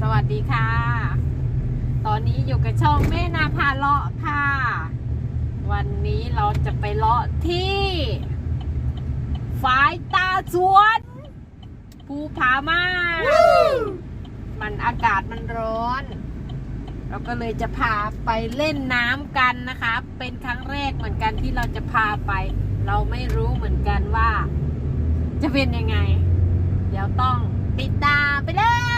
สวัสดีค่ะ ตอนนี้อยู่กับช่องแม่นาพาเลาะค่ะ วันนี้เราจะไปเลาะที่ฝายตาสวนภูผาม่านมันอากาศมันร้อน เราก็เลยจะพาไปเล่นน้ำกันนะคะ เป็นครั้งแรกเหมือนกันที่เราจะพาไป เราไม่รู้เหมือนกันว่า จะเป็นยังไง เดี๋ยวต้องติดตามไปเลย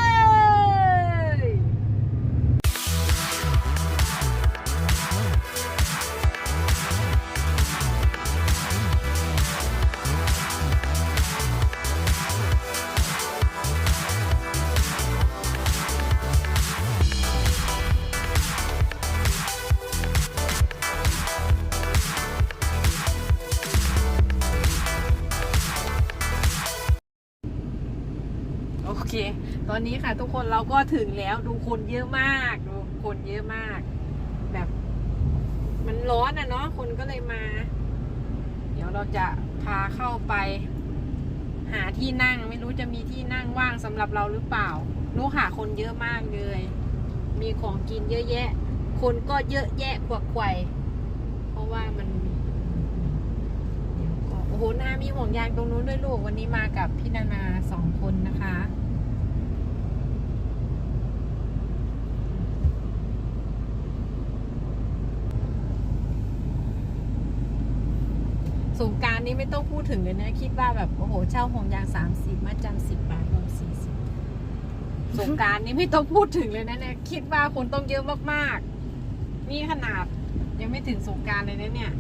ตอนนี้ค่ะ ทุกคนเราก็ถึงแล้วดูคนเยอะมากดูคนเยอะมาก แบบ มันร้อนอะเนาะคนก็เลยมา เดี๋ยวเราจะพาเข้าไป หาที่นั่งไม่รู้จะมีที่นั่งว่างสำหรับเราหรือเปล่ารู้ค่ะคนเยอะมากเลย มีของกินเยอะแยะ คนก็เยอะแยะกว่าไขวเพราะว่ามันเดี๋ยวก็โอ้โหนามีห่วงยางตรงนู้นด้วยลูกวันนี้มากับพี่นานาสองคนนะคะ สงกรารนี้ไม่ต้องพูดถึงเลยนะคิดว่าแบบโอ้โหเช่าห่วงยางสามสิบมาจำสิบบาทรวมสี่สิบสงกรารนี้ไม่ต้องพูดถึงเลยนะเนี่ยคิดว่าคนต้องเยอะมากๆ นี่ขนาดยังไม่ถึงสงการเลยนะเนี่ย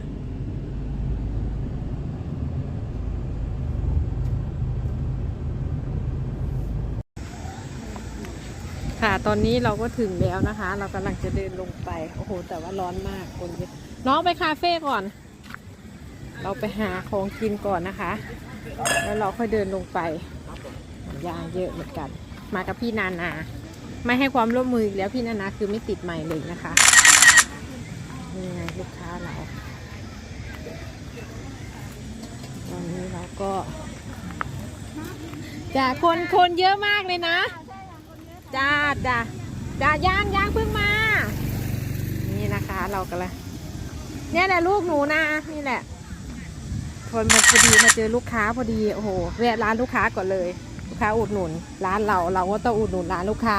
ค่ะ ตอนนี้เราก็ถึงแล้วนะคะ เรากำลังจะเดินลงไป โอ้โห แต่ว่าร้อนมากคนเยอะ น้องไปคาเฟ่ก่อน เราไปหาของกินก่อนนะคะ แล้วเราค่อยเดินลงไปยางเยอะเหมือนกัน มากับพี่นานา ไม่ให้ความร่วมมืออีกแล้วพี่นานาคือไม่ติดใหม่เลยนะคะนี่ไงลูกค้าเราตอนนี้เราก็จ้าคนคนเยอะมากเลยนะจ้าจ้าจ้าย่างย่างเพิ่งมา นี่นะคะเรากันละเนี่ยแหละลูกหนูนะนี่แหละ คนมาพอดีมาเจอลูกค้าพอดีโอ้โหแวะร้านลูกค้าก่อนเลย ลูกค้าอุดหนุน ร้านเราเราก็ต้องอุดหนุนร้านลูกค้า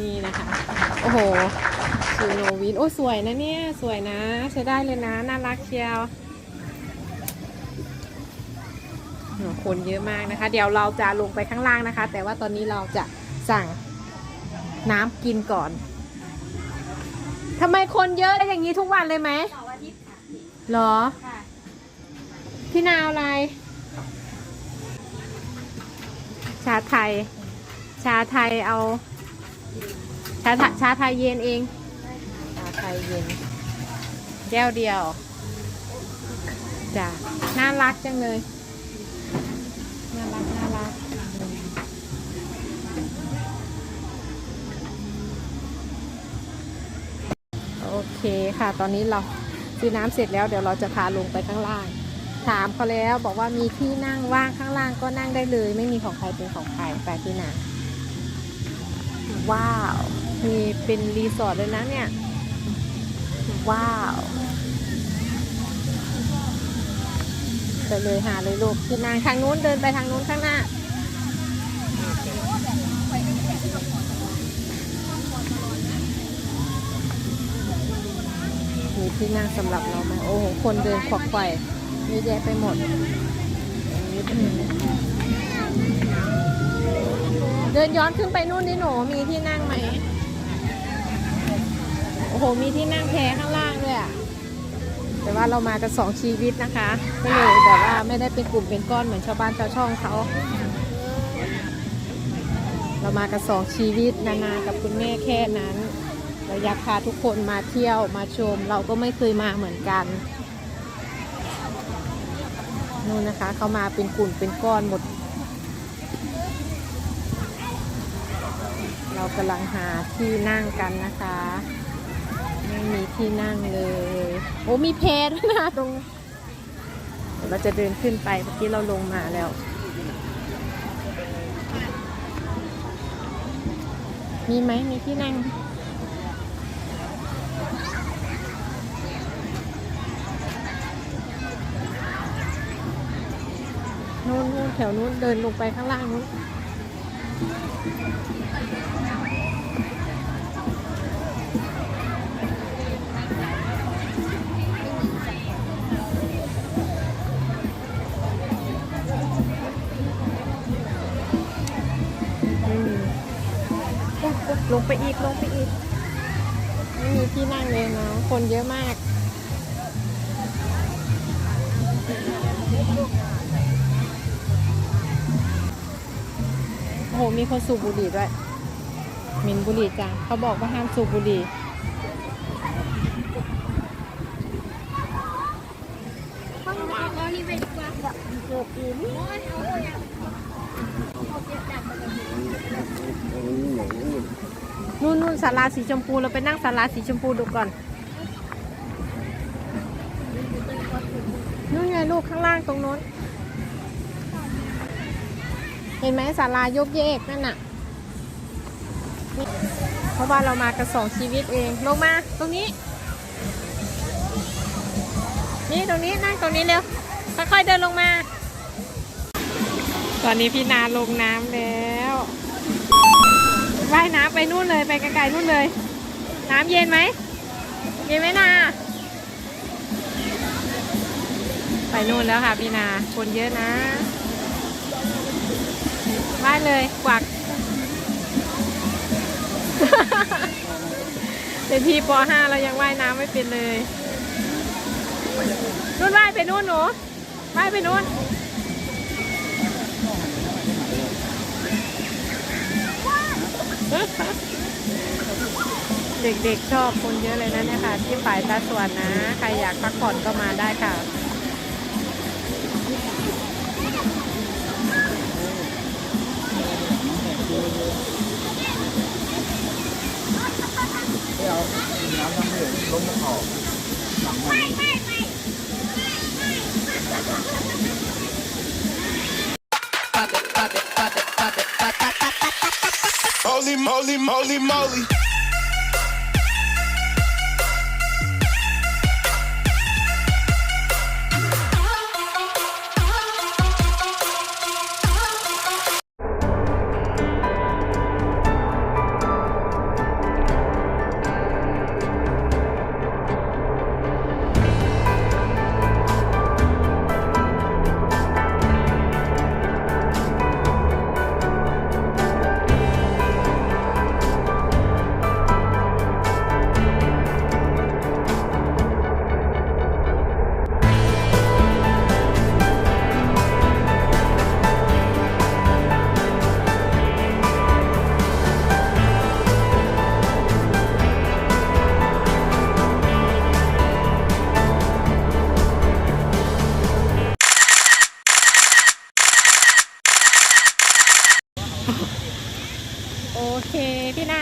นี่นะคะโอ้โหซูโนวินโอ้สวยนะเนี่ยสวยนะ ใช้ได้เลยนะน่ารักเชียวโอ้โหคนเยอะมากนะคะ เดี๋ยวเราจะลงไปข้างล่างนะคะ แต่ว่าตอนนี้เราจะสั่งน้ำกินก่อนทำไมคนเยอะได้อย่างนี้ทุกวันเลยไหมเสาร์อาทิตย์ค่ะเหรอค่ะ พี่นาวอะไร ชาไทย ชาไทยเอา ชาไทชาไทยเย็นเอง ชาไทยเย็น แก้วเดียวจ้ะน่ารักจังเลย น่ารัก น่ารัก โอเคค่ะ ตอนนี้เราซื้อน้ำเสร็จแล้วเดี๋ยวเราจะพาลงไปข้างล่าง ถามเขาแล้วบอกว่ามีที่นั่งว่างข้างล่างก็นั่งได้เลย ไม่มีของใครเป็นของใครไปที่ไหนว้าวมีเป็นรีสอร์ทเลยนะเนี่ย ว้าวไปเลยหาเลยลูกที่นั่งทางนู้นเดินไปทางนู้นข้างหน้ามีที่นั่งสำหรับเราไหมโอ้โหคนเดินขวักไขว่ เยอะแยะไปหมดเดินย้อนขึ้นไปนู่นนี่หนูมีที่นั่งไหม โอ้โห มีที่นั่งแพ้ข้างล่างด้วยอะแต่ว่าเรามากันสองชีวิตนะคะ ก็เลยแบบว่าไม่ได้เป็นกลุ่มเป็นก้อนเหมือนชาวบ้านชาวช่องเขา เรามากันสองชีวิตนานากับคุณแม่แค่นั้น เราอยากพาทุกคนมาเที่ยวมาชม เราก็ไม่เคยมาเหมือนกัน นู่นนะคะเขามาเป็นกลุ่มเป็นก้อนหมด เรากำลังหาที่นั่งกันนะคะไม่มีที่นั่งเลย โอ้มีแพด้วยนะตรงเดี๋ยวเราจะเดินขึ้นไปเมื่อกี้เราลงมาแล้วมีไหมมีที่นั่ง นู่นนู่น แถวนู้นเดินลงไปข้างล่างนู้นไม่มีลงไปอีกลงไปอีกไม่มีที่นั่งเลยนะคนเยอะมาก หมีคนสูบบุหรี่ด้วยหมินบุหรี่จ้ะเขาบอกว่าห้ามสูบบุหรี่นู่นนู่นศาลาสีชมพูเราไปนั่งศาลาสีชมพูดูก่อนนู่นไงลูกข้างล่างตรงโน้น เห็นไหมศาลายกเยกนั่นน่ะ เพราะว่าเรามากันสองชีวิตเองลงมาตรงนี้ นี่ตรงนี้นั่งตรงนี้เร็วค่อยๆเดินลงมา ตอนนี้พี่นาลงน้ำแล้วว่ายน้ำไปนู่นเลยไปไกลๆนู่นเลย น้ำเย็นไหมเย็นไหมนาไปนู่นแล้วค่ะพี่นา คนเยอะนะ ว่ายเลยกวักเป็นพี่ป .5 เรายังว่ายน้ำไม่เป็นเลยนู่นว่ายไปนู่นหนูว่ายไปนู่นเด็กๆชอบคนเยอะเลยนะเนี่ยค่ะ ที่ฝ่ายตาสวนนะ ใครอยากพักผ่อนก็มาได้ค่ะ Holy moly, moly,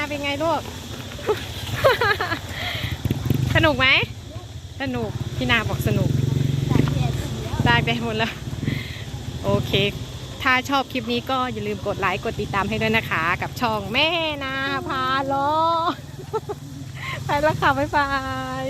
เป็นไงลูก สนุกไหม สนุก พี่นาบอกสนุกตากแดดถึงแล้วได้ไปหมดแล้ว โอเค ถ้าชอบคลิปนี้ก็อย่าลืมกดไลค์ กดติดตามให้ด้วยนะคะ กับช่องแม่นาพาล้อไปแล้วค่ะ บ๊ายบาย